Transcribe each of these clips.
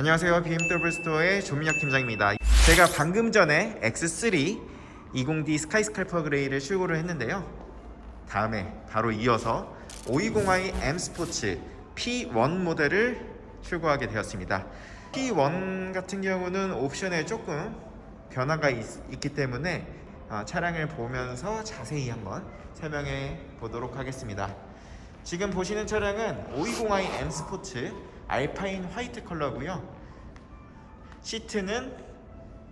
안녕하세요. BMW 스토어의 조민혁 팀장입니다. 제가 방금 전에 X3 20D 스카이스칼퍼 그레이를 출고를 했는데요. 다음에 바로 이어서 520i M 스포츠 P1 모델을 출고하게 되었습니다. P1 같은 경우는 옵션에 조금 변화가 있, 기 때문에 어, 차량을 보면서 자세히 한번 설명해 보도록 하겠습니다. 지금 보시는 차량은 520i M 스포츠 알파인 화이트 컬러고요. 시트는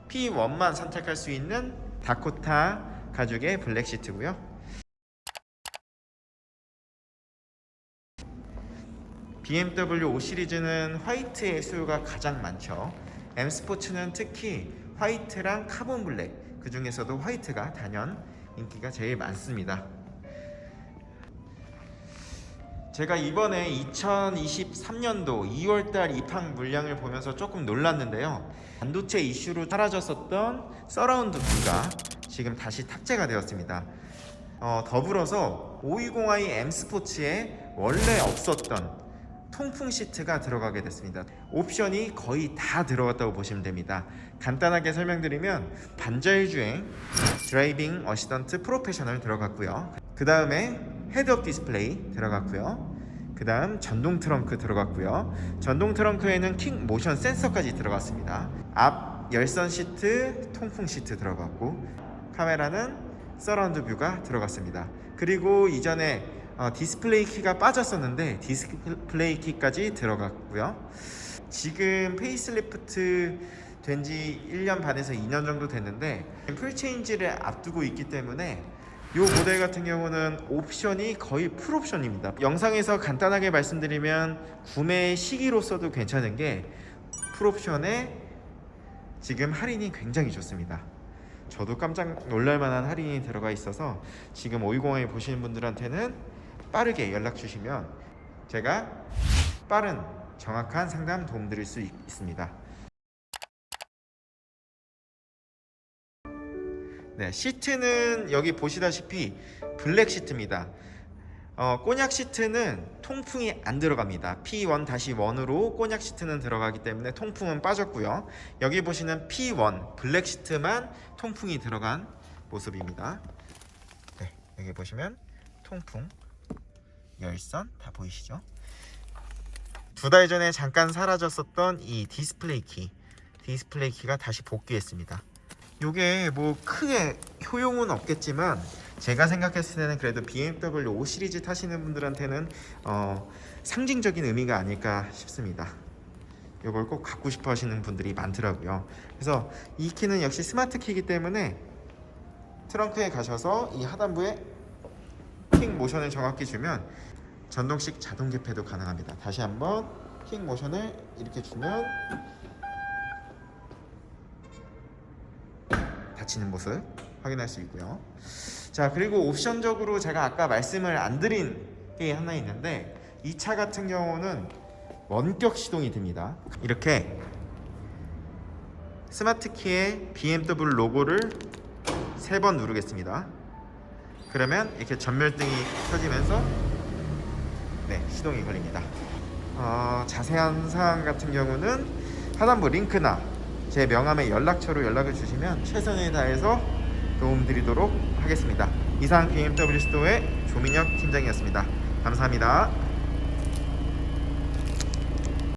P1만 선택할 수 있는 다코타 가죽의 블랙 시트고요. BMW 5 시리즈는 화이트의 수요가 가장 많죠. M 스포츠는 특히 화이트랑 카본 블랙 그 중에서도 화이트가 단연 인기가 제일 많습니다. 제가 이번에 2023년도 2월달 입항 물량을 보면서 조금 놀랐는데요. 반도체 이슈로 사라졌었던 서라운드 뷰가 지금 다시 탑재가 되었습니다. 어, 더불어서 520i M 스포츠에 원래 없었던 통풍 시트가 들어가게 됐습니다. 옵션이 거의 다 들어갔다고 보시면 됩니다. 간단하게 설명드리면 반절 주행, 드라이빙 어시던트 프로페셔널 들어갔고요. 그 다음에 헤드업 디스플레이 들어갔고요. 그 다음 전동 트렁크 들어갔고요. 전동 트렁크에는 킥 모션 센서까지 들어갔습니다. 앞 열선 시트, 통풍 시트 들어갔고 카메라는 서라운드 뷰가 들어갔습니다. 그리고 이전에 어, 디스플레이 키가 빠졌었는데 디스플레이 키까지 들어갔고요. 지금 페이스리프트 된 지 1년 반에서 2년 정도 됐는데 풀체인지를 앞두고 있기 때문에 이 모델 같은 경우는 옵션이 거의 풀옵션입니다. 영상에서 간단하게 말씀드리면 구매 시기로서도 괜찮은 게 풀옵션에 지금 할인이 굉장히 좋습니다. 저도 깜짝 놀랄만한 할인이 들어가 있어서 지금 520에 보시는 분들한테는 빠르게 연락 주시면 제가 빠른 정확한 상담 도움 드릴 수 있, 있습니다. 네, 시트는 여기 보시다시피 블랙 시트입니다. 어, 꼬냑 시트는 통풍이 안 들어갑니다. P1-1으로 꼬냑 시트는 들어가기 때문에 통풍은 빠졌고요. 여기 보시는 P1 블랙 시트만 통풍이 들어간 모습입니다. 네, 여기 보시면 통풍 열선 다 보이시죠? 두 달 전에 잠깐 사라졌었던 이 디스플레이 키 디스플레이 키가 다시 복귀했습니다. 요게 뭐 크게 효용은 없겠지만 제가 생각했을 때는 그래도 BMW 5 시리즈 타시는 분들한테는 어, 상징적인 의미가 아닐까 싶습니다. 이걸 꼭 갖고 싶어 하시는 분들이 많더라고요. 그래서 이 키는 역시 스마트 키이기 때문에 트렁크에 가셔서 이 하단부에 킥 모션을 정확히 주면 전동식 자동 개폐도 가능합니다. 다시 한번 킥 모션을 이렇게 주면 닫히는 모습 확인할 수 있고요. 자 그리고 옵션적으로 제가 아까 말씀을 안 드린 게 하나 있는데 이 차 같은 경우는 원격 시동이 됩니다. 이렇게 스마트 키에 BMW 로고를 세 번 누르겠습니다. 그러면 이렇게 전멸등이 켜지면서 네 시동이 걸립니다. 어, 자세한 사항 같은 경우는 하단부 링크나 제 명함에 연락처로 연락을 주시면 최선을 다해서 도움드리도록 하겠습니다. 이상 BMW 스토어의 조민혁 팀장이었습니다. 감사합니다.